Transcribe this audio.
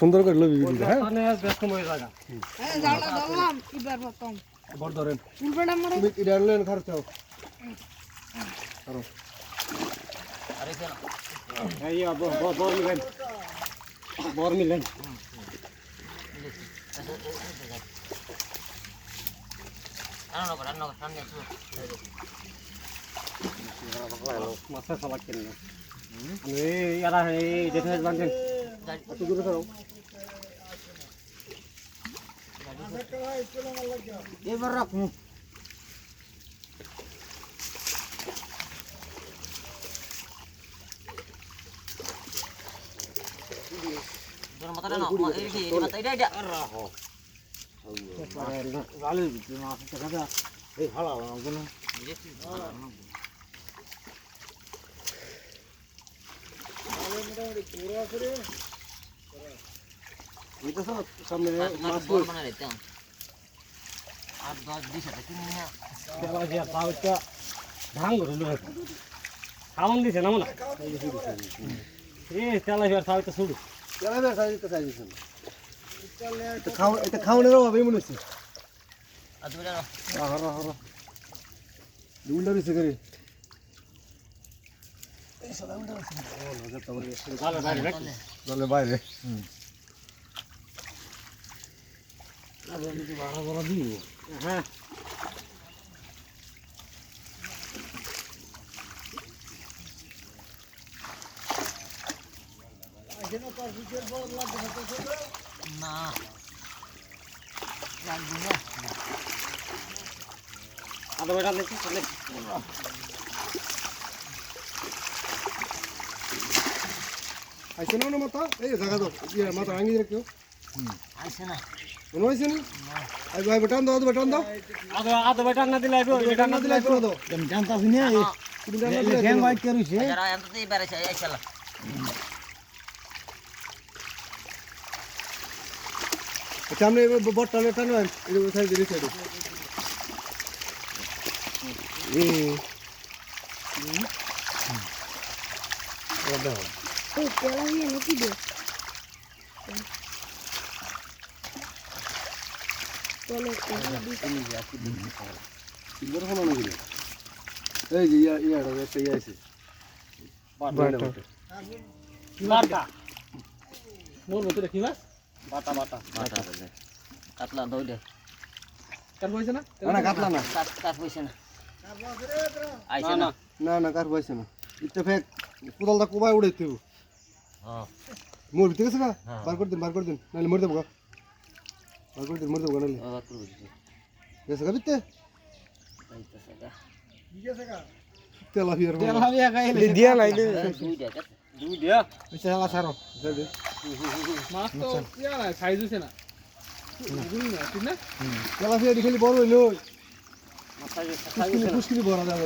সুন্দর করে লবি ভিডিওটা হ্যাঁ মানে ব্যস্ত হয়ে জায়গা হ্যাঁ জালটা ধরলাম এবার প্রথম বড় ধরেন উল্টোটা মারে তুমি এটা আনলেন খারাপ চাও এই বর মিলেন বর মিলেন মাছের সালাদ কেন এই ইয়ারা এই দেখে বান্ধেন এবার রাখুন লাগবে না এটা সব সামনে মাছ তেলা যে পাউটা ভাঙ করে লুকা খাওয়ান দিছে না মনে এই তেলা যে পাউটা শুরু। কেন বের সাইজ তো সাইজ দিছেন এটা খাও এটা খাওয়ানোর অভাবে মনে হচ্ছে। আহারা আহারা উল্টা দিছে করে। ভালো বাইরে দলে বাইরে। হ্যাঁ। আদা বেটা লেখি চলে আইছে না মাথা এই জায়গা দাও ইয়ে মাথা ভাঙি রাখিও। মনে হয়েছে না? আই ভাই বটান দাও বটান দাও। আদা আদা বেটা না দিলে আইবো বটান না দিলে আইছো দাও জানতা শুনি তুমি জানা দিলে গ্যাং হোয়াইট করিছে। সামনে বটটা টানো এটা সাইড দিয়ে সাইড এই তেলা দিয়ে নাকি দে চলো এই যে ইয়া ইয়া একটা ইয়া আছে। বাটা। মোর মতো দেখি বাস বাটা বাটা। কাতলা কার হইছে না? না কাটলা না। কাট কাট পয়সা না। আইছে না। না না কার পাইছে না। ইটা ফেক কোদালটা কোবাই উড়ে তুই হ্যাঁ। মোর ভিতরে গেছে না? হ্যাঁ। বার করে দিন বার করে দিন। নাহলে মরে দেবো বার করে দিন মরে দেবো নাহলে। গেছে গা বিতে আইতাছে গা। তেলা ফিয়ার তেলা খাইলে দিয়া নাই দুই দুই দিয়া? ছাড়ো। মাছ তো ইয়া না সাইজ হইছে না। ঠিক খালি বড় হইল। মাছ সাইজ পুষ্কিনি পুষ্কিনি বড় যাবে